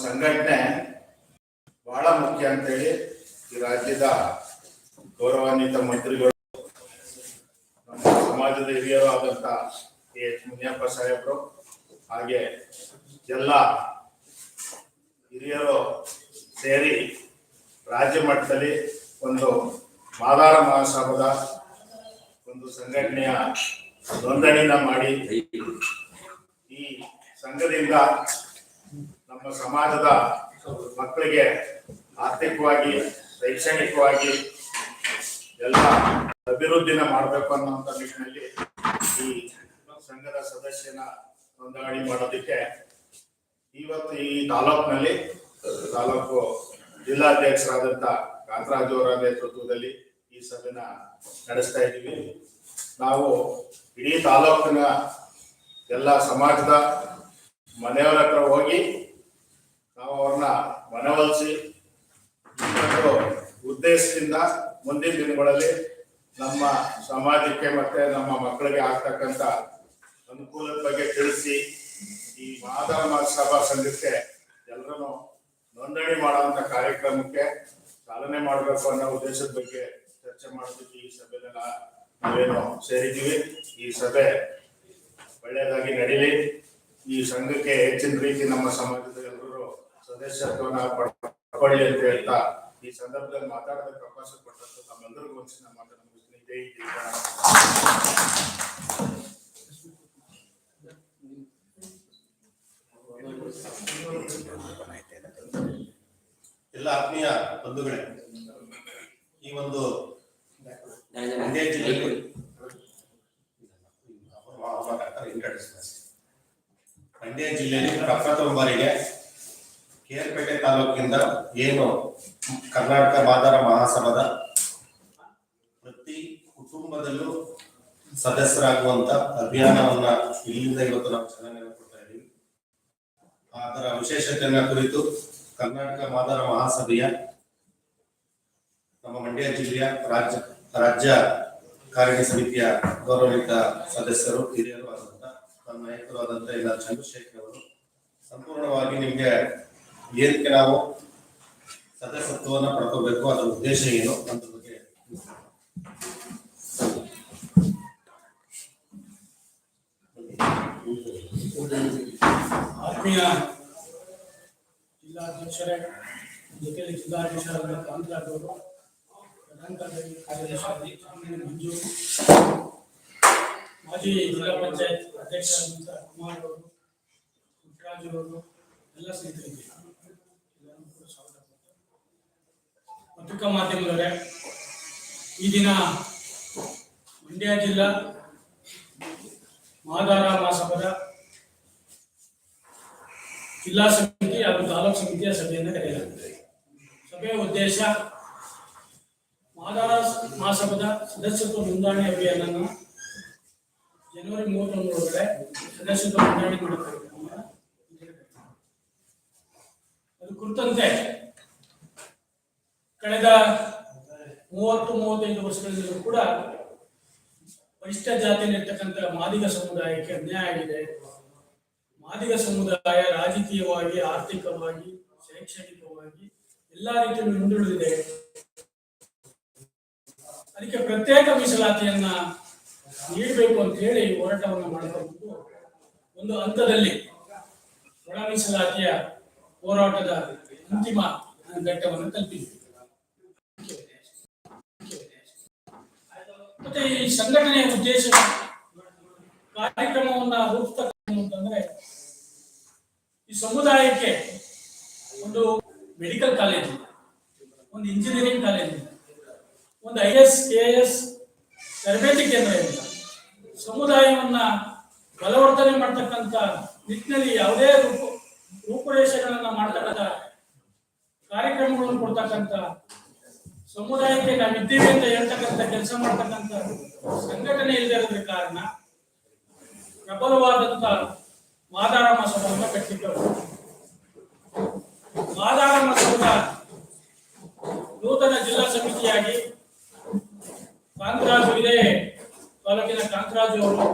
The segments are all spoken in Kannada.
ಸಂಘಟನೆ ಬಹಳ ಮುಖ್ಯ ಅಂತೇಳಿ ಈ ರಾಜ್ಯದ ಗೌರವಾನ್ವಿತ ಮಂತ್ರಿಗಳು, ನಮ್ಮ ಸಮಾಜದ ಹಿರಿಯರು ಆದಂತ ಕೆ ಎಚ್ ಮುನಿಯಪ್ಪ ಸಾಹೇಬರು ಹಾಗೆ ಎಲ್ಲ ಹಿರಿಯರು ಸೇರಿ ರಾಜ್ಯ ಮಟ್ಟದಲ್ಲಿ ಒಂದು ಮಾದಾರ ಮಹಾಸಭದ ಒಂದು ಸಂಘಟನೆಯ ನೋಂದಣಿನ ಮಾಡಿ ಈ ಸಂಘದಿಂದ ನಮ್ಮ ಸಮಾಜದ ಮಕ್ಕಳಿಗೆ ಆರ್ಥಿಕವಾಗಿ, ಶೈಕ್ಷಣಿಕವಾಗಿ ಎಲ್ಲ ಅಭಿವೃದ್ಧಿನ ಮಾಡಬೇಕು ಅನ್ನುವಂಥ ನಿಟ್ಟಿನಲ್ಲಿ ಈ ಸಂಘದ ಸದಸ್ಯನ ನೋಂದಣಿ ಮಾಡೋದಕ್ಕೆ ಇವತ್ತು ಈ ತಾಲೂಕಿನಲ್ಲಿ ತಾಲೂಕು ಜಿಲ್ಲಾಧ್ಯಕ್ಷರಾದಂಥ ಕಾಂತರಾಜು ಅವರ ನೇತೃತ್ವದಲ್ಲಿ ಈ ಸಭೆನ ನಡೆಸ್ತಾ ಇದ್ದೀವಿ. ನಾವು ಇಡೀ ತಾಲೂಕಿನ ಎಲ್ಲ ಸಮಾಜದ ಮನೆಯವರ ಹತ್ರ ಹೋಗಿ ನಾವು ಅವ್ರನ್ನ ಮನವೊಲಿಸಿ ಉದ್ದೇಶದಿಂದ ಮುಂದಿನ ದಿನಗಳಲ್ಲಿ ನಮ್ಮ ಸಮಾಜಕ್ಕೆ ಮತ್ತೆ ನಮ್ಮ ಮಕ್ಕಳಿಗೆ ಆಗ್ತಕ್ಕಂಥ ಅನುಕೂಲದ ಬಗ್ಗೆ ತಿಳಿಸಿ ಈ ಮಾದವ ಸಭಾ ಸಂಘಕ್ಕೆ ಎಲ್ಲರನ್ನು ನೋಂದಣಿ ಮಾಡುವಂತ ಕಾರ್ಯಕ್ರಮಕ್ಕೆ ಚಾಲನೆ ಮಾಡಬೇಕು ಅನ್ನೋ ಉದ್ದೇಶದ ಬಗ್ಗೆ ಚರ್ಚೆ ಮಾಡೋದಕ್ಕೆ ಈ ಸಭೆನೆಲ್ಲ ನಾವೇನು ಸೇರಿದ್ದೀವಿ. ಈ ಸಭೆ ಒಳ್ಳೆಯದಾಗಿ ನಡೀಲಿ. ಈ ಸಂಘಕ್ಕೆ ಹೆಚ್ಚಿನ ರೀತಿ ನಮ್ಮ ಸಮಾಜದ ಎಲ್ಲರೂ ಸದಸ್ಯತ್ವನ ಪಡ್ಕೊಳ್ಳಿ ಅಂತ ಹೇಳ್ತಾ ಈ ಸಂದರ್ಭದಲ್ಲಿ ಮಾತಾಡೋದಕ್ಕೆ ಅವಕಾಶ ಕೊಟ್ಟಂತ ನಮ್ಮೆಲ್ಲರಿಗೂ ಜೈ ಜೈ ಎಲ್ಲ ಆತ್ಮೀಯ ಬಂಧುಗಳೇ ಈ ಒಂದು ಮಂಡ್ಯ ಜಿಲ್ಲೆಯಲ್ಲಿ ಮಂಡ್ಯ ಜಿಲ್ಲೆಯಲ್ಲಿ ಪ್ರಪ್ರಥಮ ಬಾರಿಗೆ ಕೇರ್ಪೇಟೆ ತಾಲೂಕಿಂದ ಏನು ಕರ್ನಾಟಕ ಮಾದರ ಮಹಾಸಭಾದ ಪ್ರತಿ ಕುಟುಂಬದಲ್ಲೂ ಸದಸ್ಯರಾಗುವಂತ ಅಭಿಯಾನವನ್ನ ಇಲ್ಲಿಂದ ಇವತ್ತು ನಾವು ಚಾಲನೆಯನ್ನು ಕೊಡ್ತಾ ಇದ್ದೀವಿ. ಅದರ ವಿಶೇಷತೆಯನ್ನ ಕುರಿತು ಕರ್ನಾಟಕ ಮಾದರ ಮಹಾಸಭೆಯ ನಮ್ಮ ಮಂಡ್ಯ ಜಿಲ್ಲೆಯ ರಾಜ್ಯ ರಾಜ್ಯ ಕಾರ್ಯ ಸಮಿತಿಯ ಗೌರವಿತ ಸದಸ್ಯರು, ಹಿರಿಯರು ಆದಂತ ನಮ್ಮ ನಾಯಕರು ಆದಂತ ಇಲ್ಲ ಚಂದ್ರಶೇಖರ್ ಅವರು, ಸಂಪೂರ್ಣವಾಗಿ ನಿಮ್ಗೆ ಏನಕ್ಕೆ ನಾವು ಸದಸ್ಯತ್ವವನ್ನು ಪಡ್ಕೋಬೇಕು? ಅದರ ಉದ್ದೇಶ ಏನು ಅಂತ ಬಗ್ಗೆ ಆತ್ಮೀಯ ಜಿಲ್ಲಾಧ್ಯಕ್ಷರೇ ಜೊತೆಯಲ್ಲಿ ಜಿಲ್ಲಾಧ್ಯಕ್ಷರಾದ ಕಾಂತರಾಜ್ ಅವರು ಕಾರ್ಯದರ್ಶಿ ಮಂಜು, ಮಾಜಿ ಜಿಲ್ಲಾ ಪಂಚಾಯತ್ ಅಧ್ಯಕ್ಷರಾದಂತಹ ಕುಮಾರ್ ಅವರು, ಪುಟ್ಟರಾಜು ಅವರು, ಎಲ್ಲ ಸ್ನೇಹಿತರಿಗೆ ಎಲ್ಲರಿಗೂ ಕೂಡ ಸ್ವಾಗತ ಕೋರ್ತಾ. ಪತ್ರಿಕಾ ಮಾಧ್ಯಮದವರೇ, ಈ ದಿನ ಮಂಡ್ಯ ಜಿಲ್ಲಾ ಮಾದಾರ ಮಹಾಸಭಾದ ಜಿಲ್ಲಾ ಸಮಿತಿ ಹಾಗೂ ತಾಲೂಕು ಸಮಿತಿಯ ಸಭೆಯನ್ನು ಕರೆಯಲಾಗಿದೆ ಸಭೆಯ ಉದ್ದೇಶ ಮಾದಾರ ಮಹಾಸಭಾದ ಸದಸ್ಯತ್ವ ನೋಂದಣಿ ಅಭಿಯಾನನ ಜನವರಿ ಮೂವತ್ತೊಂದರೊಳಗಡೆ ಸದಸ್ಯತ್ವ ನೋಂದಣಿ ಮಾಡಬೇಕು ಅದು ಕುರಿತಂತೆ ಕಳೆದ ಮೂವತ್ತು, ಮೂವತ್ತೈದು ವರ್ಷಗಳಿಂದಲೂ ಕೂಡ ಪರಿಷ್ಠ ಜಾತಿಯಲ್ಲಿರ್ತಕ್ಕಂಥ ಮಾದಿಗ ಸಮುದಾಯಕ್ಕೆ ಅನ್ಯಾಯ ಆಗಿದೆ. ಮಾದಿಗ ಸಮುದಾಯ ರಾಜಕೀಯವಾಗಿ, ಆರ್ಥಿಕವಾಗಿ, ಶೈಕ್ಷಣಿಕವಾಗಿ ಎಲ್ಲಾ ರೀತಿಯಲ್ಲೂ ಹಿಂದುಳಿದಿದೆ. ಅದಕ್ಕೆ ಪ್ರತ್ಯೇಕ ಮೀಸಲಾತಿಯನ್ನ ನೀಡಬೇಕು ಅಂತ ಹೇಳಿ ಹೋರಾಟವನ್ನು ಮಾಡಿಕೊಂಡು ಒಂದು ಹಂತದಲ್ಲಿ ಒಳ ಮೀಸಲಾತಿಯ ಹೋರಾಟದ ಅಂತಿಮ ಘಟ್ಟವನ್ನು ತಲುಪಿದ್ವಿ. ಮತ್ತೆ ಈ ಸಂಘಟನೆಯ ಉದ್ದೇಶ ಕಾರ್ಯಕ್ರಮವನ್ನ ರೂಪಿಸ್ತಕ್ಕಂಥ ಈ ಸಮುದಾಯಕ್ಕೆ ಒಂದು ಮೆಡಿಕಲ್ ಕಾಲೇಜ್ ಒಂದು ಇಂಜಿನಿಯರಿಂಗ್ ಕಾಲೇಜ್ ಒಂದು ಐ ಎಸ್ ಕೆ ಎಸ್ ತರಬೇತಿ ಕೇಂದ್ರ ಇಲ್ಲ ಸಮುದಾಯವನ್ನ ಬಲವರ್ಧನೆ ಮಾಡ್ತಕ್ಕಂಥ ನಿಟ್ಟಿನಲ್ಲಿ ಯಾವುದೇ ರೂಪ ರೂಪುರೇಷೆಗಳನ್ನ ಮಾಡ್ತಕ್ಕಂಥ ಕಾರ್ಯಕ್ರಮಗಳನ್ನು ಕೊಡ್ತಕ್ಕಂಥ ಸಮುದಾಯಕ್ಕೆ ನಾವಿದ್ದೀವಿ ಅಂತ ಹೇಳ್ತಕ್ಕಂಥ ಕೆಲಸ ಮಾಡ್ತಕ್ಕಂಥ ಸಂಘಟನೆ ಇಲ್ಲದೆ ಇರೋದ್ರ ಕಾರಣ ಪ್ರಬಲವಾದಂತ ವಾದಾರಾಮ ಮಸೂದವನ್ನು ಕಟ್ಟಿದ್ದರು ಮಾದಾರ ಸಂಘ ನೂತನ ಜಿಲ್ಲಾ ಸಮಿತಿಯಾಗಿ ಕಾಂತರಾಜು ಇದೇ. ತಾಲೂಕಿನ ಕಾಂತರಾಜು ಅವರು,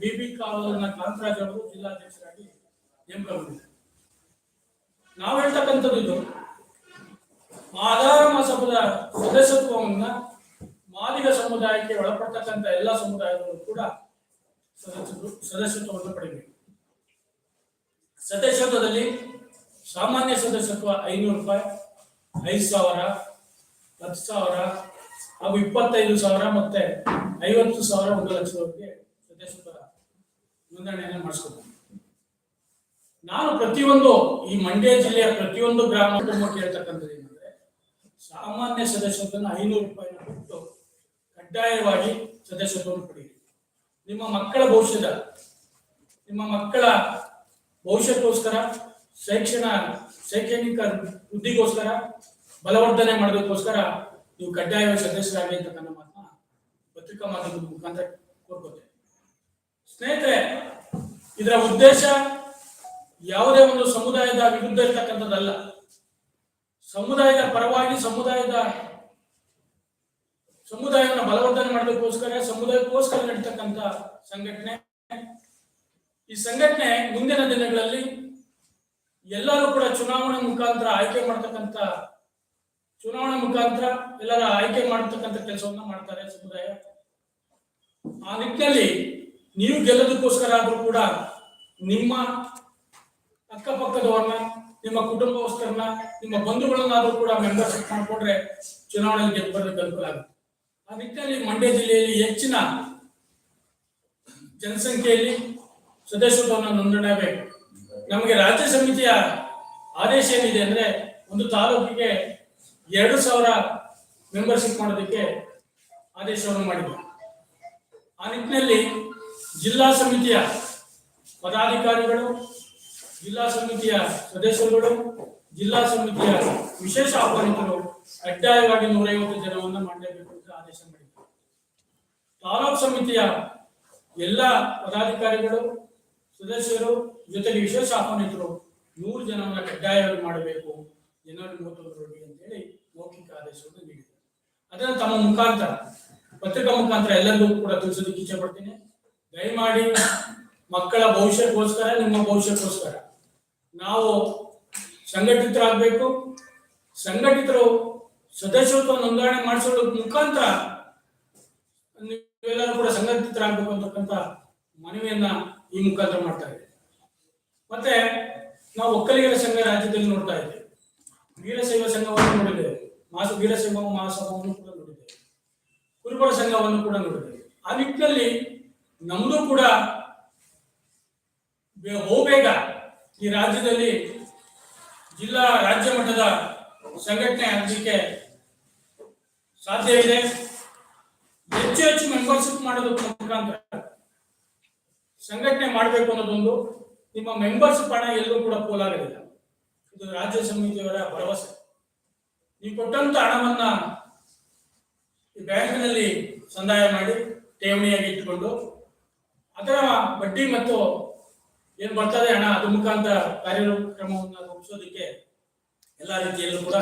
ಬಿಬಿ ಕಾಲೂರಿನ ಕಾಂತರಾಜು ಅವರು ಜಿಲ್ಲಾಧ್ಯಕ್ಷರಾಗಿ ನೇಮಕಗೊಂಡಿದ್ದಾರೆ. ನಾವು ಹೇಳ್ತಕ್ಕಂಥದ್ದು ಇದು. ಆಧಾರ ಸಮುದಾಯ ಸದಸ್ಯತ್ವವನ್ನ ಮಾದಿಗ ಸಮುದಾಯಕ್ಕೆ ಒಳಪಡ್ತಕ್ಕಂಥ ಎಲ್ಲ ಸಮುದಾಯಗಳು ಕೂಡ ಸದಸ್ಯರು ಸದಸ್ಯತ್ವವನ್ನು ಪಡೆಯಬೇಕು ಸದಸ್ಯತ್ವದಲ್ಲಿ ಸಾಮಾನ್ಯ ಸದಸ್ಯತ್ವ ಐನೂರು ರೂಪಾಯಿ, ಐದು ಸಾವಿರ, ಹತ್ತು ಸಾವಿರ ಹಾಗೂ ಇಪ್ಪತ್ತೈದು ಸಾವಿರ ಮತ್ತೆ ಐವತ್ತು ಸಾವಿರ ಒಂದು ಲಕ್ಷದವರೆಗೆ ಸದಸ್ಯತ್ವ ನೋಂದಣಿಯನ್ನು ಮಾಡಿಸ್ಕೋಬೇಕು ನಾನು ಪ್ರತಿಯೊಂದು ಈ ಮಂಡ್ಯ ಜಿಲ್ಲೆಯ ಪ್ರತಿಯೊಂದು ಗ್ರಾಮ ಏನಂದ್ರೆ ಸಾಮಾನ್ಯ ಸದಸ್ಯತ್ವವನ್ನು ಐನೂರು ರೂಪಾಯಿನ ಕೊಟ್ಟು ಕಡ್ಡಾಯವಾಗಿ ಸದಸ್ಯತ್ವವನ್ನು ಪಡೆಯಿರಿ. ನಿಮ್ಮ ಮಕ್ಕಳ ಭವಿಷ್ಯದ, ನಿಮ್ಮ ಮಕ್ಕಳ ಭವಿಷ್ಯಕ್ಕೋಸ್ಕರ, ಶೈಕ್ಷಣ, ಶೈಕ್ಷಣಿಕ ವೃದ್ಧಿಗೋಸ್ಕರ, ಬಲವರ್ಧನೆ ಮಾಡೋದಕ್ಕೋಸ್ಕರ ನೀವು ಕಡ್ಡಾಯವಾಗಿ ಸದಸ್ಯರಾಗಿ ಅಂತಕ್ಕಂಥ ಮಾತನ್ನ ಪತ್ರಿಕಾ ಮಾಧ್ಯಮದ ಮುಖಾಂತರ ಕೋರ್ಕೋತೇನೆ. ಸ್ನೇಹಿತರೆ, ಇದರ ಉದ್ದೇಶ ಯಾವುದೇ ಒಂದು ಸಮುದಾಯದ ವಿರುದ್ಧ ಇರ್ತಕ್ಕಂಥದ್ದಲ್ಲ. ಸಮುದಾಯದ ಪರವಾಗಿ ಸಮುದಾಯದ ಸಮುದಾಯವನ್ನು ಬಲವರ್ಧನೆ ಮಾಡೋದಕ್ಕೋಸ್ಕರ ಸಮುದಾಯಕ್ಕೋಸ್ಕರ ನಡೀತಕ್ಕಂಥ ಸಂಘಟನೆ. ಈ ಸಂಘಟನೆ ಮುಂದಿನ ದಿನಗಳಲ್ಲಿ ಎಲ್ಲರೂ ಕೂಡ ಚುನಾವಣೆ ಮುಖಾಂತರ ಆಯ್ಕೆ ಮಾಡ್ತಕ್ಕಂಥ ಚುನಾವಣೆ ಮುಖಾಂತರ ಎಲ್ಲರ ಆಯ್ಕೆ ಮಾಡತಕ್ಕಂಥ ಕೆಲಸವನ್ನ ಮಾಡ್ತಾರೆ ಸಮುದಾಯ. ಆ ನಿಟ್ಟಿನಲ್ಲಿ ನೀವು ಗೆಲ್ಲೋದಕ್ಕೋಸ್ಕರ ಆದ್ರೂ ಕೂಡ ನಿಮ್ಮ ಅಕ್ಕಪಕ್ಕದವ್ರನ್ನ ನಿಮ್ಮ ಕುಟುಂಬಸ್ಥರನ್ನ, ನಿಮ್ಮ ಬಂಧುಗಳನ್ನಾದ್ರೂ ಕೂಡ ಮೆಂಬರ್ಶಿಪ್ ಮಾಡಿಕೊಂಡ್ರೆ ಚುನಾವಣೆಯಲ್ಲಿ ಗೆದ್ದು ಅನುಕೂಲ ಆಗುತ್ತೆ. ಆ ನಿಟ್ಟಿನಲ್ಲಿ ಮಂಡ್ಯ ಜಿಲ್ಲೆಯಲ್ಲಿ ಹೆಚ್ಚಿನ ಜನಸಂಖ್ಯೆಯಲ್ಲಿ ಸದಸ್ಯತ್ವವನ್ನು ನೋಂದಣಿ ಆಗಬೇಕು ನಮಗೆ ರಾಜ್ಯ ಸಮಿತಿಯ ಆದೇಶ ಏನಿದೆ ಅಂದ್ರೆ ಒಂದು ತಾಲೂಕಿಗೆ ಎರಡು ಸಾವಿರ ಮೆಂಬರ್ಶಿಪ್ ಮಾಡೋದಕ್ಕೆ ಆದೇಶವನ್ನು ಮಾಡಿದೆ ಆ ನಿಟ್ಟಿನಲ್ಲಿ ಜಿಲ್ಲಾ ಸಮಿತಿಯ ಪದಾಧಿಕಾರಿಗಳು ಜಿಲ್ಲಾ ಸಮಿತಿಯ ಸದಸ್ಯರುಗಳು, ಜಿಲ್ಲಾ ಸಮಿತಿಯ ವಿಶೇಷ ಆಹ್ವಾನಿತರು ಕಡ್ಡಾಯವಾಗಿ ನೂರೈವತ್ತು ಜನವನ್ನ ಮಾಡಲೇಬೇಕು ಅಂತ ಆದೇಶ ಮಾಡಿದ್ದಾರೆ ತಾಲೂಕು ಸಮಿತಿಯ ಎಲ್ಲ ಪದಾಧಿಕಾರಿಗಳು, ಸದಸ್ಯರು, ಜೊತೆಗೆ ವಿಶೇಷ ಆಹ್ವಾನಿತರು ನೂರು ಜನವನ್ನ ಕಡ್ಡಾಯವಾಗಿ ಮಾಡಬೇಕು, ಜನವರಿ ಮೂವತ್ತೊಂದರೊಳಗೆ ಅಂತೇಳಿ ಮೌಖಿಕ ಆದೇಶವನ್ನು ನೀಡಿದ್ದಾರೆ ಅದನ್ನು ತಮ್ಮ ಮುಖಾಂತರ, ಪತ್ರಿಕಾ ಮುಖಾಂತರ ಎಲ್ಲರಿಗೂ ಕೂಡ ತಿಳಿಸೋದಕ್ಕೆ ಇಚ್ಛೆ ಪಡ್ತೀನಿ. ದಯಮಾಡಿ ಮಕ್ಕಳ ಭವಿಷ್ಯಕ್ಕೋಸ್ಕರ, ನಿಮ್ಮ ಭವಿಷ್ಯಕ್ಕೋಸ್ಕರ. ನಾವು ಸಂಘಟಿತರಾಗಬೇಕು. ಸಂಘಟಿತರು ಸದಸ್ಯತ್ವ ನೋಂದಣಿ ಮಾಡಿಸೋದ್ರ ಮುಖಾಂತರ ನೀವೆಲ್ಲರೂ ಕೂಡ ಸಂಘಟಿತರಾಗಬೇಕು ಅಂತಕ್ಕಂಥ ಮನವಿಯನ್ನ ಈ ಮುಖಾಂತರ ಮಾಡ್ತಾ ಮತ್ತೆ ನಾವು ಒಕ್ಕಲಿಗರ ಸಂಘ ರಾಜ್ಯದಲ್ಲಿ ನೋಡ್ತಾ ಇದ್ದೇವೆ. ವೀರಶೈವ ಸಂಘವನ್ನು ನೋಡಿದ್ದೇವೆ. ಮಾಸ ವೀರಶೈವ ಮಹಾಸಭವನ್ನು ಕೂಡ ನೋಡಿದ್ದೇವೆ. ಕುರುಬರ ಸಂಘವನ್ನು ಕೂಡ ನೋಡಿದ್ದೇವೆ. ಆ ನಿಟ್ಟಿನಲ್ಲಿ ನಮ್ದು ಕೂಡ ಬಹುಬೇಗ ಈ ರಾಜ್ಯದಲ್ಲಿ ಜಿಲ್ಲಾ ರಾಜ್ಯ ಮಟ್ಟದ ಸಂಘಟನೆ ಆಗಲಿಕ್ಕೆ ಸಾಧ್ಯವಿದೆ ಹೆಚ್ಚು ಹೆಚ್ಚು ಮೆಂಬರ್ಶಿಪ್ ಮಾಡೋದಕ್ಕೆ ಮುಖಾಂತರ ಸಂಘಟನೆ ಮಾಡಬೇಕು ಅನ್ನೋದೊಂದು ನಿಮ್ಮ ಮೆಂಬರ್ಶಿಪ್ ಹಣ ಎಲ್ಲೂ ಕೂಡ ಪೋಲಾಗಲಿಲ್ಲ ಇದು ರಾಜ್ಯ ಸಮಿತಿಯವರ ಭರವಸೆ. ನೀವು ಕೊಟ್ಟಂತ ಹಣವನ್ನ ಈ ಬ್ಯಾಂಕ್ನಲ್ಲಿ ಸಂದಾಯ ಮಾಡಿ ಠೇವಣಿಯಾಗಿ ಇಟ್ಟುಕೊಂಡು ಅದರ ಬಡ್ಡಿ ಮತ್ತು ಏನ್ ಬರ್ತದೆ ಹಣ? ಅದು ಮುಖಾಂತರ ಕಾರ್ಯಕ್ರಮವನ್ನು ರೂಪಿಸೋದಕ್ಕೆ ಎಲ್ಲ ರೀತಿಯಲ್ಲೂ ಕೂಡ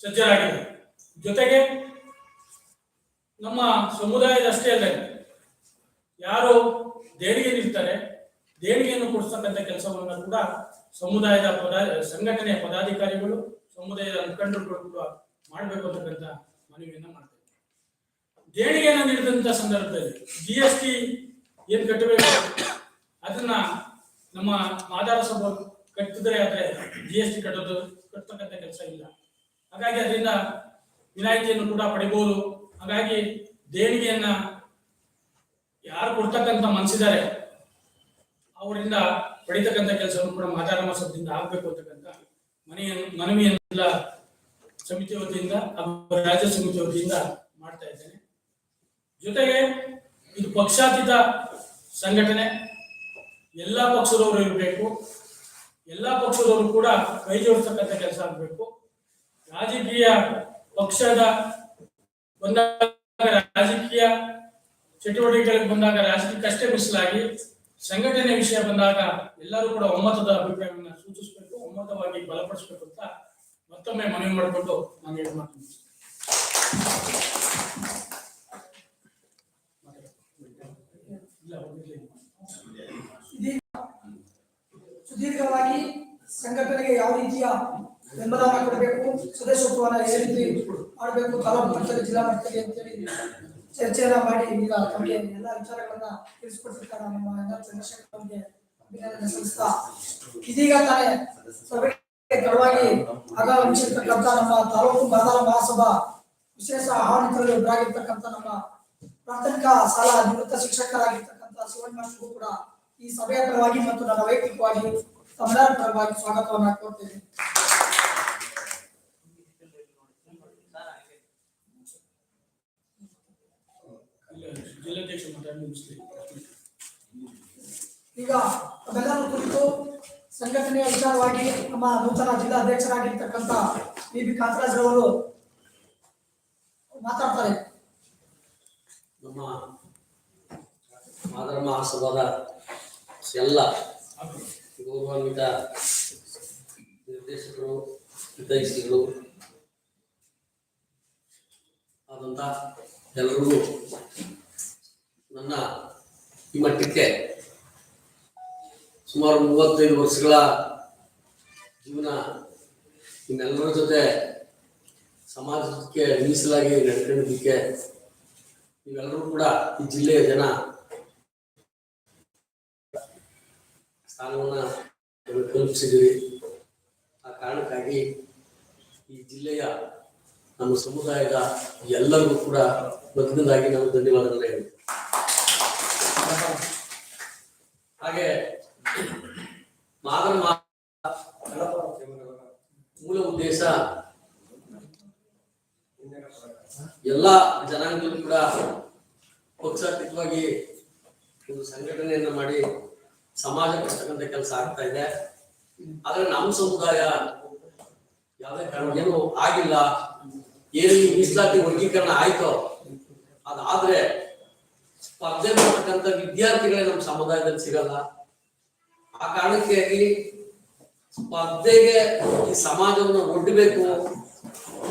ಸಜ್ಜರಾಗಿದೆ ಜೊತೆಗೆ ನಮ್ಮ ಸಮುದಾಯದಷ್ಟೇ ಅಲ್ಲದೆ ಯಾರು ದೇಣಿಗೆ ನೀಡ್ತಾರೆ ದೇಣಿಗೆಯನ್ನು ಕೊಡಿಸ್ತಕ್ಕಂಥ ಕೆಲಸವನ್ನು ಕೂಡ ಸಮುದಾಯದ ಪದಾ, ಸಂಘಟನೆಯ ಪದಾಧಿಕಾರಿಗಳು, ಸಮುದಾಯದ ಮುಖಂಡರುಗಳು ಕೂಡ ಮಾಡಬೇಕು ಅಂತಕ್ಕಂಥ ಮನವಿಯನ್ನು ಮಾಡ್ತಾರೆ. ದೇಣಿಗೆಯನ್ನು ನೀಡಿದಂತ ಸಂದರ್ಭದಲ್ಲಿ ಜಿ ಎಸ್ ಟಿ ಏನ್ ಕಟ್ಟಬೇಕು? ಅದನ್ನ ನಮ್ಮ ಆಧಾರ ಸಭಾ ಕಟ್ಟಿದ್ರೆ ಆದ್ರೆ ಜಿ ಎಸ್ ಟಿ ಕಟ್ಟೋದು ಕಟ್ಟತಕ್ಕಂಥ ಕೆಲಸ ಇಲ್ಲ. ಹಾಗಾಗಿ ಅದರಿಂದ ವಿನಾಯಿತಿಯನ್ನು ಕೂಡ ಪಡಿಬಹುದು ಹಾಗಾಗಿ ದೇಣಿಗೆಯನ್ನ ಯಾರು ಕೊಡ್ತಕ್ಕಂತ ಮನಸ್ಸಿದ್ದಾರೆ ಅವರಿಂದ ಪಡಿತಕ್ಕಂಥ ಕೆಲಸವನ್ನು ಕೂಡ ಮಾದಾರ ಮಸದಿಂದ ಆಗ್ಬೇಕು ಅಂತಕ್ಕಂಥ ಮನೆಯನ್ನು ಮನವಿಯನ್ನೆಲ್ಲ ಸಮಿತಿ ವತಿಯಿಂದ ರಾಜ್ಯ ಸಮಿತಿ ವತಿಯಿಂದ ಮಾಡ್ತಾ ಇದ್ದೇನೆ. ಜೊತೆಗೆ ಇದು ಪಕ್ಷಾತೀತ ಸಂಘಟನೆ ಎಲ್ಲಾ ಪಕ್ಷದವರು ಇರಬೇಕು. ಎಲ್ಲ ಪಕ್ಷದವರು ಕೂಡ ಕೈ ಜೋಡಿಸ್ತಕ್ಕಂಥ ಕೆಲಸ ಆಗಬೇಕು. ರಾಜಕೀಯ ಪಕ್ಷದ ಬಂದಾಗ ರಾಜಕೀಯ ಚಟುವಟಿಕೆಗಳಿಗೆ ಬಂದಾಗ ರಾಜಕೀಯ ರಾಜಕೀಯಕ್ಕಷ್ಟೇ ಮಿಸಲಾಗಿ ಸಂಘಟನೆ ವಿಷಯ ಬಂದಾಗ ಎಲ್ಲರೂ ಕೂಡ ಒಮ್ಮತದ ಅಭಿಪ್ರಾಯವನ್ನು ಸೂಚಿಸಬೇಕು, ಒಮ್ಮತವಾಗಿ ಬಲಪಡಿಸಬೇಕು ಅಂತ ಮತ್ತೊಮ್ಮೆ ಮನವಿ ಮಾಡಿಕೊಂಡು ನಾನು ಹೇಳಿ ಸುದೀರ್ಘವಾಗಿ ಸಂಘಟನೆಗೆ ಯಾವ ರೀತಿಯ ಬೆಂಬಲವನ್ನು ಕೊಡಬೇಕು? ಸದಸ್ಯತ್ವವನ್ನು ಯಾವ ರೀತಿ ಮಾಡಬೇಕು? ತಾಲೂಕು ಮಟ್ಟದಲ್ಲಿ, ಜಿಲ್ಲಾ ಮಟ್ಟದಲ್ಲಿ ಅಂತೇಳಿ ಚರ್ಚೆಯನ್ನ ಮಾಡಿ ಈಗ ತಮಗೆ ಎಲ್ಲ ವಿಚಾರಗಳನ್ನ ತಿಳಿಸ್ಕೊಟ್ಟಿರ್ತಾರೆ ನಮ್ಮ ಎಲ್ಲ ಚಂದ್ರಶೇಖರ್ ಅಭಿನಂದನೆ ಸಲ್ಲಿಸ್ತಾ ಇದೀಗ ತಾನೇ ಸಭೆಗೆ ತಡವಾಗಿ ಆಗಮಿಸಿರ್ತಕ್ಕಂಥ ನಮ್ಮ ತಾಲೂಕು ಬರದಾರ ಮಹಾಸಭಾ ವಿಶೇಷ ಆಹ್ವಾನಿತರಲ್ಲಿ ಒಬ್ಬರಾಗಿರ್ತಕ್ಕಂಥ ನಮ್ಮ ಪ್ರಾಥಮಿಕ ಶಾಲಾ ನಿವೃತ್ತ ಶಿಕ್ಷಕರಾಗಿರ್ತಕ್ಕಂಥ ಶಿವಣ್ಣ ಕೂಡ ಈ ಸಭೆಯ ಪರವಾಗಿ ಮತ್ತು ನನ್ನ ವೈಯಕ್ತಿಕವಾಗಿ ತಮ್ಮೆಲ್ಲರ ಪರವಾಗಿ ಸ್ವಾಗತವನ್ನು ಕೋರ್ತೇನೆ. ಈಗ ತಮ್ಮೆಲ್ಲರ ಕುರಿತು ಸಂಘಟನೆಯ ವಿಚಾರವಾಗಿ ನಮ್ಮ ನೂತನ ಜಿಲ್ಲಾ ಅಧ್ಯಕ್ಷರಾಗಿರ್ತಕ್ಕಂಥ ಬಿ ಬಿ. ಕಾಂತರಾಜ್ ರವರು ಮಾತಾಡ್ತಾರೆ. ನಮ್ಮ ಮಾದರ ಮಹಾಸಭಾದ ಎಲ್ಲ ಗೌರವಾನ್ವಿತ ನಿರ್ದೇಶಕರು ಹಿತೈಷಿಗಳು ಆದಂಥ ಎಲ್ಲರೂ ನನ್ನ ಈ ಮಟ್ಟಕ್ಕೆ ಸುಮಾರು ಮೂವತ್ತೈದು ವರ್ಷಗಳ ಜೀವನ ನಿಮ್ಮೆಲ್ಲರ ಜೊತೆ ಸಮಾಜಕ್ಕೆ ಮೀಸಲಾಗಿ ನಡ್ಕೊಂಡಿದ್ದಕ್ಕೆ ನೀವೆಲ್ಲರೂ ಕೂಡ ಈ ಜಿಲ್ಲೆಯ ಜನ ಸ್ಥಾನವನ್ನ ನಮಗೆ ಕಲ್ಪಿಸಿದ್ದೀರಿ ಆ ಕಾರಣಕ್ಕಾಗಿ ಈ ಜಿಲ್ಲೆಯ ನಮ್ಮ ಸಮುದಾಯದ ಎಲ್ಲರಿಗೂ ಕೂಡ ಮೊದಲನೇದಾಗಿ ನಾವು ಧನ್ಯವಾದಗಳನ್ನ ಹೇಳ್ತೀವಿ ಹಾಗೆ ಮಾದರ ಮೂಲ ಉದ್ದೇಶ ಎಲ್ಲ ಜನಾಂಗದಲ್ಲೂ ಕೂಡ ಪಕ್ಷಾತೀತವಾಗಿ ಒಂದು ಸಂಘಟನೆಯನ್ನ ಮಾಡಿ ಸಮಾಜ ಕಷ್ಟಕ್ಕಂತ ಕೆಲಸ ಆಗ್ತಾ ಇದೆ. ಆದ್ರೆ ನಮ್ಮ ಸಮುದಾಯ ಯಾವುದೇ ಕಾರಣ ಏನು ಆಗಿಲ್ಲ. ಏನು ಮೀಸಲಾತಿ ವರ್ಗೀಕರಣ ಆಯ್ತೋ? ಅದಾದ್ರೆ ಸ್ಪರ್ಧೆ ಮಾಡ್ತಕ್ಕಂಥ ವಿದ್ಯಾರ್ಥಿಗಳೇ ನಮ್ಮ ಸಮುದಾಯದಲ್ಲಿ ಸಿಗಲ್ಲ. ಆ ಕಾರಣಕ್ಕಾಗಿ ಸ್ಪರ್ಧೆಗೆ ಈ ಸಮಾಜವನ್ನು ಒಡ್ಡಬೇಕು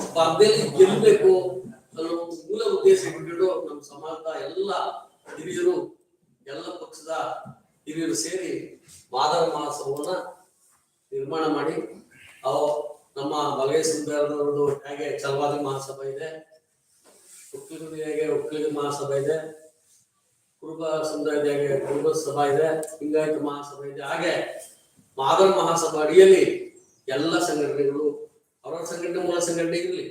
ಸ್ಪರ್ಧೆಯಲ್ಲಿ ಗೆಲ್ಲಬೇಕು ಅನ್ನೋ ಮೂಲ ಉದ್ದೇಶ ಇಟ್ಕೊಂಡು ನಮ್ಮ ಸಮಾಜದ ಎಲ್ಲ ಹಿರಿಯರು ಎಲ್ಲ ಪಕ್ಷದ ಹಿರಿಯರು ಸೇರಿ ಮಾದರ ಮಹೋತ್ಸವವನ್ನ ನಿರ್ಮಾಣ ಮಾಡಿ, ಅವು ನಮ್ಮ ಬಲಗೈ ಸುಂದರದವ್ರದ್ದು ಹೇಗೆ ಚಲವಾದಿ ಮಹಾಸಭಾ ಇದೆ ಒಕ್ಕಲಿಗರು ಹೇಗೆ ಒಕ್ಕಲಿಗ ಮಹಾಸಭಾ ಇದೆ, ಕುರುಬ ಸಮುದಾಯದ ಹೇಗೆ ಕುರುಬ ಸಭಾ ಇದೆ, ಲಿಂಗಾಯತ ಮಹಾಸಭಾ ಇದೆ, ಹಾಗೆ ಮಾದರ ಮಹಾಸಭಾ ಅಡಿಯಲ್ಲಿ ಎಲ್ಲ ಸಂಘಟನೆಗಳು ಅವರ ಸಂಘಟನೆ ಮೂಲ ಸಂಘಟನೆ ಇರಲಿ.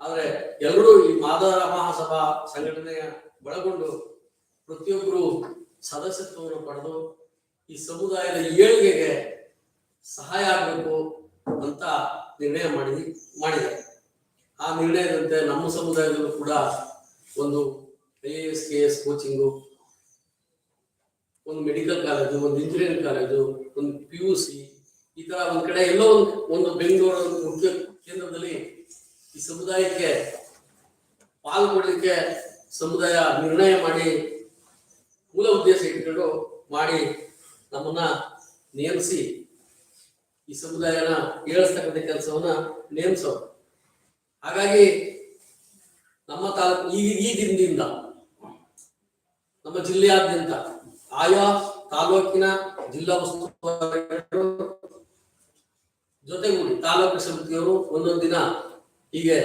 ಆದ್ರೆ ಎಲ್ಲರೂ ಈ ಮಾದರ ಮಹಾಸಭಾ ಸಂಘಟನೆಯ ಒಳಗೊಂಡು ಪ್ರತಿಯೊಬ್ಬರು ಸದಸ್ಯತ್ವವನ್ನು ಪಡೆದು ಈ ಸಮುದಾಯದ ಏಳಿಗೆಗೆ ಸಹಾಯ ಆಗಬೇಕು ಅಂತ ನಿರ್ಣಯ ಮಾಡಿ ಮಾಡಿದೆ. ಆ ನಿರ್ಣಯದಂತೆ ನಮ್ಮ ಸಮುದಾಯದಲ್ಲೂ ಕೂಡ ಒಂದು I A S K S coaching ಒಂದು ಮೆಡಿಕಲ್ ಕಾಲೇಜು ಒಂದು ಇಂಜಿನಿಯರಿಂಗ್ ಕಾಲೇಜು ಒಂದು ಪಿ ಯು ಸಿ ಈ ತರ ಒಂದ್ ಕಡೆ ಎಲ್ಲೋ ಒಂದು ಒಂದು ಬೆಂಗಳೂರು ಮುಖ್ಯ ಕೇಂದ್ರದಲ್ಲಿ ಈ ಸಮುದಾಯಕ್ಕೆ ಪಾಲ್ಗೊಳ್ಳಲಿಕ್ಕೆ ಸಮುದಾಯ ನಿರ್ಣಯ ಮಾಡಿ ಮೂಲ ಉದ್ದೇಶ ಇಟ್ಕೊಂಡು ಮಾಡಿ ನಮ್ಮನ್ನ ನೇಮಿಸಿ ಈ ಸಮುದಾಯನ ಏಳಿಸ್ತಕ್ಕಂಥ ಕೆಲಸವನ್ನ ನೇಮಿಸೋರು. ಹಾಗಾಗಿ ನಮ್ಮ ತಾಲೂಕು ಈ ಈ ದಿನದಿಂದ, ನಮ್ಮ ಜಿಲ್ಲೆಯಾದ್ಯಂತ ಆಯಾ ತಾಲೂಕಿನ ಜಿಲ್ಲಾ ಉಸ್ತುವಾರಿಗಳು ಜೊತೆಗೂಡಿ ತಾಲೂಕು ಸಮಿತಿಯವರು ಒಂದೊಂದು ದಿನ ಹೀಗೆ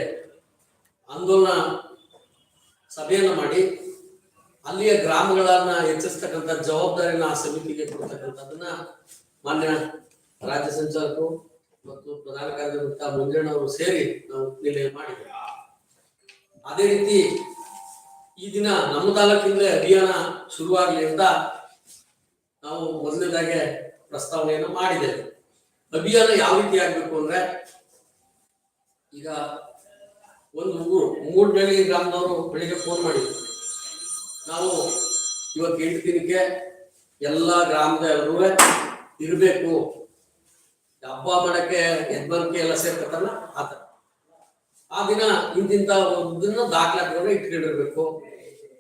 ಆಂದೋಲನ ಸಭೆಯನ್ನ ಮಾಡಿ ಅಲ್ಲಿಯ ಗ್ರಾಮಗಳನ್ನ ಹೆಚ್ಚಿಸ್ತಕ್ಕಂಥ ಜವಾಬ್ದಾರಿಯನ್ನು ಆ ಸಮಿತಿಗೆ ಕೊಡ್ತಕ್ಕಂಥದ್ದನ್ನ ಮಾನ್ಯ ರಾಜ್ಯ ಸಂಚಾಲಕರು ಮತ್ತು ಪ್ರಧಾನ ಕಾರ್ಯದರ್ಶಿ ಮಂಜಣ್ಣ ಅವರು ಸೇರಿ ನಾವು ನಿರ್ಣಯ ಮಾಡಿದ್ದೇವೆ. ಅದೇ ರೀತಿ ಈ ದಿನ ನಮ್ಮ ತಾಲೂಕಿಂದಲೇ ಅಭಿಯಾನ ಶುರುವಾಗಲಿ ಅಂತ ನಾವು ಮೊದಲನೇದಾಗೆ ಪ್ರಸ್ತಾವನೆಯನ್ನು ಮಾಡಿದ್ದೇವೆ. ಅಭಿಯಾನ ಯಾವ ರೀತಿ ಆಗ್ಬೇಕು ಅಂದ್ರೆ ಈಗ ಒಂದು ಊರು, ಮೂಡ್ನಳ್ಳಿ ಗ್ರಾಮದವರು ಬೆಳಿಗ್ಗೆ ಫೋನ್ ಮಾಡಿದ್ರು. ನಾವು ಇವತ್ತು ಎಂಟು ದಿನಕ್ಕೆ ಎಲ್ಲ ಗ್ರಾಮದ ಎಲ್ಲರೂ ಇರಬೇಕು. ಹಬ್ಬ ಮಾಡಕ್ಕೆ ಯಜಮಾನಿಕೆ ಎಲ್ಲ ಸೇರ್ಕತ್ತಲ್ಲ ಆತರ ಆ ದಿನ ಇಂತಿಂತ ಒಂದನ್ನ ದಾಖಲಾತಿಗಳನ್ನ ಇಟ್ಕೊಂಡಿರ್ಬೇಕು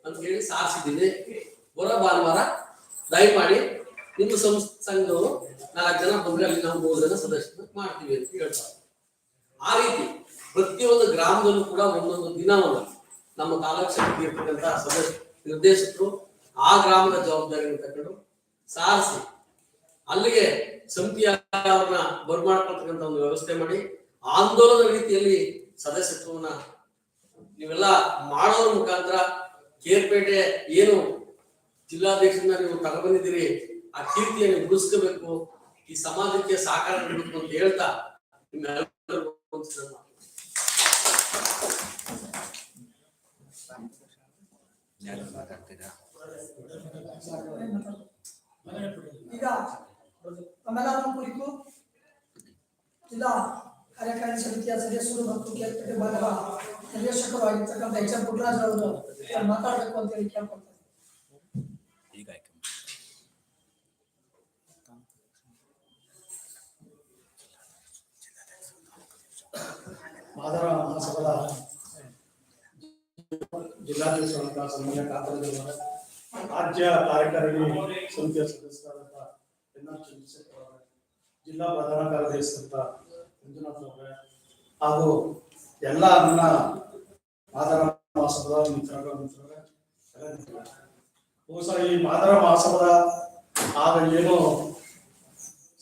ಅಂತ ಹೇಳಿ ಸಾರಿಸಿದ್ದೀನಿ. ಬರೋ ಭಾನುವಾರ ದಯಮಾಡಿ ನಿಮ್ಮ ಸಂಸ್ ಸಂಘದವರು ನಾಲ್ಕು ಜನ ಬಂದ್ರೆ ಅಲ್ಲಿ ನಾವು ಮೂರು ಜನ ಸದಸ್ಯರು ಮಾಡ್ತೀವಿ ಅಂತ ಹೇಳ್ತಾರೆ. ಆ ರೀತಿ ಪ್ರತಿಯೊಂದು ಗ್ರಾಮದಲ್ಲೂ ಕೂಡ ಒಂದೊಂದು ದಿನವನ್ನು ನಮ್ಮ ತಾಲೂಕು ಸಮಿತಿ ಇರ್ತಕ್ಕಂಥ ಸದಸ್ಯ ನಿರ್ದೇಶಕರು ಆ ಗ್ರಾಮದ ಜವಾಬ್ದಾರಿಯನ್ನು ತಗೊಂಡು ಸಾರಿಸಿ, ಅಲ್ಲಿಗೆ ಸಮಿತಿಯ ಬರ್ಮಾಡ್ಕೊಳ್ತಕ್ಕಂಥ ಒಂದು ವ್ಯವಸ್ಥೆ ಮಾಡಿ ಆಂದೋಲನ ರೀತಿಯಲ್ಲಿ ಸದಸ್ಯತ್ವವನ್ನ ನೀವೆಲ್ಲ ಮಾಡೋದ್ರ ಮುಖಾಂತರ ಕೇರ್ಪೇಟೆ ಏನು ಜಿಲ್ಲಾಧ್ಯಕ್ಷರನ್ನ ನೀವು ತಗೊಬಂದಿದ್ದೀರಿ ಆ ಕೀರ್ತಿಯನ್ನು ಉಳಿಸ್ಕೋಬೇಕು, ಈ ಸಮಾಜಕ್ಕೆ ಸಹಕಾರ ನೀಡಬೇಕು ಅಂತ ಹೇಳ್ತಾ ನಿಮ್ಮೆಲ್ಲರಿಗೂ ಈಗ ನಮ್ಮೆಲ್ಲರ ಕುರಿತು ಜಿಲ್ಲಾ ಕಾರ್ಯಕಾರಿ ಸಮಿತಿಯ ಸದಸ್ಯರು ಮತ್ತು ಕೇರ್ಪೇಟೆ ಭಾಗದ ನಿರ್ದೇಶಕರು ಆಗಿರ್ತಕ್ಕಂಥ ಎಚ್ ಎಂ ಪುಟ್ಟರಾಜ್ ಅವರು ಮಾತಾಡಬೇಕು ಅಂತ ಹೇಳಿ ಕೇಳ್ಕೊಳ್ತಾರೆ ಮಾದರ ಮಹಾಸಭಾದ ಜಿಲ್ಲಾಧ್ಯಕ್ಷರಾದ ಸನ್ಮಾನ್ಯ ಕಾತರದೇವರ ರಾಜ್ಯ ಕಾರ್ಯಕಾರಿಣಿ ಸಮಿತಿಯ ಸದಸ್ಯರಾದಂಥ ಎನ್ ಚಂದ್ರಶೇಖರ್ ಅವರೇ, ಜಿಲ್ಲಾ ಪ್ರಧಾನ ಕಾರ್ಯದರ್ಶಿಯಂತ ಹಾಗೂ ಎಲ್ಲ ನನ್ನ ಮಾದರ ಮಹಾಸಭದ ಮಿತ್ರರ, ಮಿತ್ರರೇ. ಬಹುಶಃ ಈ ಮಾದರ ಮಹಾಸಭದ ಆಗ ಏನು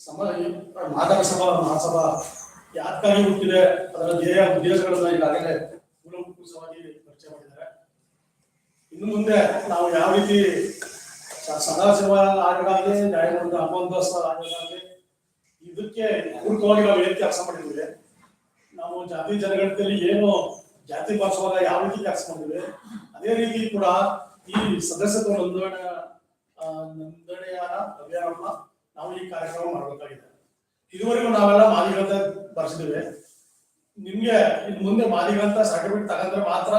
ಸಮ ಮಾದರ ಸಭಾ, ಮಹಾಸಭಾ ಯಾಕಾಗಿ ಹುಟ್ಟಿದೆ, ಅದರ ಧ್ಯೇಯ ಉದ್ದೇಶಗಳನ್ನ ಈಗಾಗಲೇ ಮೂಲಭೂತವಾಗಿ ಇನ್ನು ಮುಂದೆ ನಾವು ಯಾವ ರೀತಿ ಸದಾಶಿವ ಆಗಲಿ ನ್ಯಾಯಮಂಡ ಅಮೋದೋತ್ಸವ ಆಗಲಿ ಇದಕ್ಕೆ ಪೂರಕವಾಗಿ ನಾವು ಏನ್ ಕೆಲಸ ಮಾಡಿದ್ವಿ ನಾವು ಜಾತಿ ಜನಗಣತಿಯಲ್ಲಿ ಏನು ಜಾತಿ ಭಾಷೆವಾಗ ಯಾವ ರೀತಿ ಕೆಲಸ ಮಾಡಿದ್ವಿ ಅದೇ ರೀತಿ ಕೂಡ ಈ ಸದಸ್ಯತ್ವ ನೋಂದಣಿ ನೋಂದಣಿಯ ಅಭಿಯಾನವನ್ನ ನಾವು ಈ ಕಾರ್ಯಕ್ರಮ ಮಾಡಬೇಕಾಗಿದೆ. ಇದುವರೆಗೂ ನಾವೆಲ್ಲ ಮಾಲಿಗಂತ ಬರ್ಸಿದ್ದೇವೆ. ನಿಮ್ಗೆ ಇನ್ ಮುಂದೆ ಮಾಲಿಗಂತ ಸರ್ಟಿಫಿಕೇಟ್ ತಗೊಂಡ್ರೆ ಮಾತ್ರ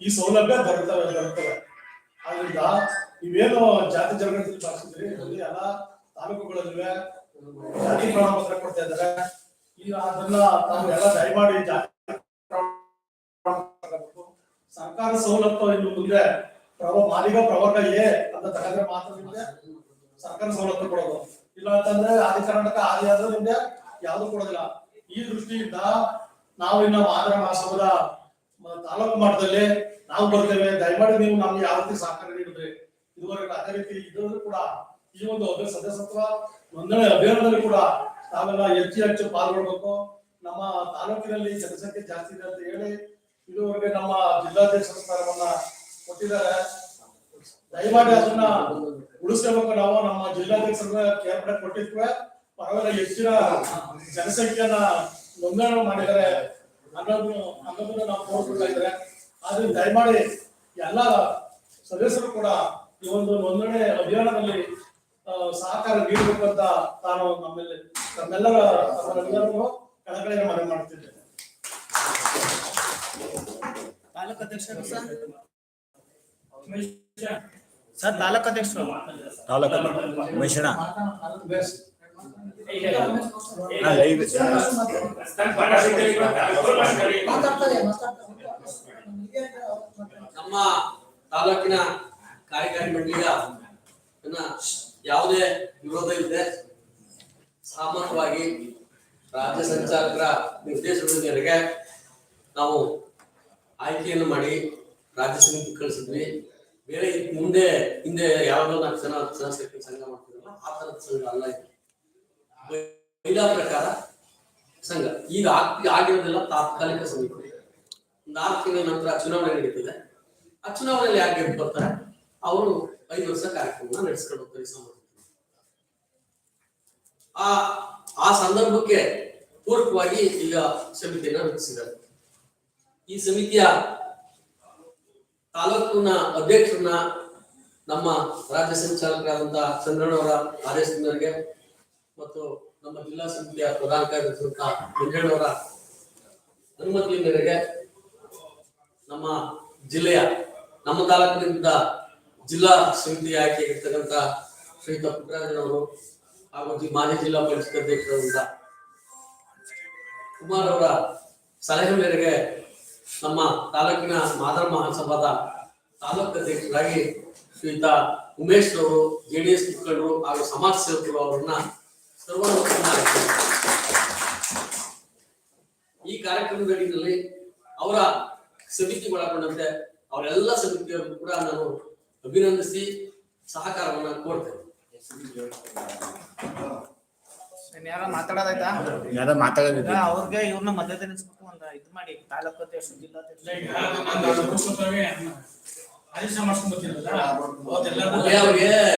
ಈ ಸೌಲಭ್ಯ ಬರ್ತವೆ ಬರ್ತವೆ ಆದ್ರಿಂದ ನೀವೇನು ಜಾತಿ ಜನಗಣತಿ ಬರ್ಸಿದ್ರಿ ಅಲ್ಲಿ ಎಲ್ಲ ತಾಲೂಕುಗಳಲ್ಲಿವೆ. ಜಾತಿ ಪ್ರಮಾಣ ಪತ್ರ ಕೊಡ್ತಾ ಇದ್ದಾರೆ. ಈಗ ಅದನ್ನ ನಾವು ಎಲ್ಲ ದಯಮಾಡಿ ಜಾತಿ. ಸರ್ಕಾರ ಸವಲತ್ತು ಇನ್ನು ಮುಂದೆ ಪ್ರವ ಮಾಲಿಗ ಪ್ರವರ್ಗ ಎ ಅಂತ ತಗೊಂಡ್ರೆ ಮಾತ್ರ ನಿಮ್ಗೆ ಸರ್ಕಾರ ಸವಲತ್ತು ಕೊಡೋದು. ಇಲ್ಲ ಅಂತಂದ್ರೆ ಆದಿ ಕರ್ನಾಟಕ ಆದಿ ಆದ್ರೂ ನಿಮ್ಗೆ ಯಾವ್ದು ಕೊಡೋದಿಲ್ಲ. ಈ ದೃಷ್ಟಿಯಿಂದ ನಾವು ಇನ್ನ ಮಾದರ ಮಹಾಸಭದ ತಾಲೂಕು ಮಟ್ಟದಲ್ಲಿ ನಾವು ಬರ್ತೇವೆ. ದಯಮಾಡಿ ನೀವು ನಮ್ಗೆ ಯಾವ ರೀತಿ ಸಹಕಾರ ನೀಡಿದ್ರಿ ಇದುವರೆಗೂ ಅದೇ ರೀತಿ ಇದ್ರೂ ಕೂಡ ಈ ಒಂದು ಸದಸ್ಯತ್ವ ನೋಂದಣಿ ಅಭಿಯಾನದಲ್ಲಿ ಕೂಡ ತಾವೆಲ್ಲ ಹೆಚ್ಚು ಹೆಚ್ಚು ಪಾಲ್ಗೊಳ್ಬೇಕು. ನಮ್ಮ ತಾಲೂಕಿನಲ್ಲಿ ಜನಸಂಖ್ಯೆ ಜಾಸ್ತಿ ಇದೆ ಅಂತ ಹೇಳಿ ಇದುವರೆಗೆ ನಮ್ಮ ಜಿಲ್ಲಾಧ್ಯಕ್ಷ ಸ್ಥಾನವನ್ನ ಕೊಟ್ಟಿದ್ದಾರೆ. ದಯಮಾಡಿ ಅದನ್ನ ಉಳಿಸ್ಕೋಬೇಕು. ನಾವು ನಮ್ಮ ಜಿಲ್ಲಾಧ್ಯಕ್ಷರ ಕೇರ್ಪಡೆ ಕೊಟ್ಟಿದ್ವಿ ಪರವಾಗಿಲ್ಲ, ಹೆಚ್ಚಿನ ಜನಸಂಖ್ಯೆಯನ್ನ ನೋಂದಣಿ ಮಾಡಿದ್ದಾರೆ. ಅನ್ನೋದು ಅನ್ನೋದನ್ನ ನಾವು ಕೋರ್ಕೊಳ್ತಾ ಇದ್ದಾರೆ ಆದ್ರೆ ದಯಮಾಡಿ ಎಲ್ಲ ಸದಸ್ಯರು ಕೂಡ ಈ ಒಂದು ನೋಂದಣಿ ಅಭಿಯಾನದಲ್ಲಿ ಸಹಕಾರ ನೀಡಬೇಕು ಅಂತ ನಾನು ನಮ್ಮಲ್ಲಿ ನಮ್ಮೆಲ್ಲರ ತಮ್ಮೆಲ್ಲರನ್ನು ಕಳಕಳಿಯನ್ನು ಮನವಿ ಮಾಡ್ತಿದ್ದೇನೆ ತಾಲೂಕು ಅಧ್ಯಕ್ಷರು ಸರ್ ನಾಲ್ಕು ಸರ್ ತಾಲೂಕು ಅಧ್ಯಕ್ಷರು ತಾಲೂಕು ಮೈಸೂರ ನಮ್ಮ ತಾಲೂಕಿನ ಕಾರ್ಯಕಾರಿ ಮಂಡಳಿಯ ಯಾವುದೇ ವಿರೋಧ ಇಲ್ಲದೆ ಸಾಮಾನ್ಯವಾಗಿ ರಾಜ್ಯ ಸಂಚಾಲಕರ ನಿರ್ದೇಶನದ ಮೇರೆಗೆ ನಾವು ಆಯ್ಕೆಯನ್ನು ಮಾಡಿ ರಾಜ್ಯ ಸಮಿತಿ ಕಳಿಸಿದ್ವಿ. ಬೇರೆ ಮುಂದೆ ಹಿಂದೆ ಯಾವ್ದೋ ನಾಲ್ಕು ಜನ ಸಂಘ ಮಾಡ್ತಿದ್ರಲ್ಲ, ಆ ತರದ ಸಂಘ ಅಲ್ಲ ಇದು. ಮಹಿಳಾ ಪ್ರಕಾರ ಸಂಘ. ಈಗ ಆಗ್ತಿ ಆಗಿರೋದೆಲ್ಲ ತಾತ್ಕಾಲಿಕ ಸಮಿತಿ ಆರು ತಿಂಗಳ ನಂತರ ಚುನಾವಣೆ ನಡೀತದೆ. ಆ ಚುನಾವಣೆಯಲ್ಲಿ ಗೆದ್ದು ಬರ್ತಾರೆ? ಅವರು ಐದು ವರ್ಷ ಕಾರ್ಯಕ್ರಮ ನಡೆಸ್ಕೊಂಡು ಹೋಗ್ತಾರೆ. ಆ ಆ ಸಂದರ್ಭಕ್ಕೆ ಪೂರಕವಾಗಿ ಈಗ ಸಮಿತಿಯನ್ನ ರಚಿಸಿದ್ದಾರೆ. ಈ ಸಮಿತಿಯ ತಾಲೂಕಿನ ಅಧ್ಯಕ್ಷರನ್ನ ನಮ್ಮ ರಾಜ್ಯ ಸಂಚಾಲಕರಾದಂತಹ ಚಂದ್ರಣ್ಣವರ ಆದೇಶದ ಮೇರೆಗೆ ಮತ್ತು ನಮ್ಮ ಜಿಲ್ಲಾ ಸಮಿತಿಯ ಪ್ರಧಾನ ಕಾರ್ಯದರ್ಶಿ ಮಂಜಣ್ಣವರ ಅನುಮತಿ ಮೇರೆಗೆ ನಮ್ಮ ಜಿಲ್ಲೆಯ, ನಮ್ಮ ತಾಲೂಕಿನಿಂದ ಜಿಲ್ಲಾ ಸಮಿತಿ ಆಯ್ಕೆ ಇರ್ತಕ್ಕಂಥ ಶ್ರೀಯುತ ಪುಟ್ಟರಾಜನವರು ಹಾಗೂ ಮಾಜಿ ಜಿಲ್ಲಾ ಪರಿಷತ್ ಅಧ್ಯಕ್ಷರಾದಂಥ ಕುಮಾರ್ ಅವರ ಸಲಹೆ ಮೇರೆಗೆ ನಮ್ಮ ತಾಲೂಕಿನ ಮಾದರ ಮಹಾಸಭಾದ ತಾಲೂಕು ಅಧ್ಯಕ್ಷರಾಗಿ ಶ್ರೀಯುತ ಉಮೇಶ್ ಅವರು ಜೆಡಿಎಸ್ ಮುಖಂಡರು ಹಾಗೂ ಸಮಾಜ ಸೇವಕರು ಅವರನ್ನ ಈ ಕಾರ್ಯಕ್ರಮದ ಅಡಿಯಲ್ಲಿ ಅವರ ಸಮಿತಿ ಒಳಗೊಂಡಂತೆ ಅವರೆಲ್ಲ ಸಮಿತಿಯವರು ಕೂಡ ನಾನು ಅಭಿನಂದಿಸಿ ಸಹಕಾರವನ್ನು ಕೋರ್ತೇನೆ ಯಾರ ಮಾತಾಡೋದಾಯ್ತಾ ಯಾರೋ ಮಾತಾಡೋದಿಲ್ಲ ಅವ್ರಿಗೆ ಇವ್ರನ್ನ ಮದ್ಯದ ನಿಲ್ಸ್ಬೇಕು ಒಂದು ಇದು ಮಾಡಿ ತಾಲೂಕು ಅಧ್ಯಕ್ಷ ಬರ್ತೀನಲ್ಲ ಅವ್ರಿಗೆ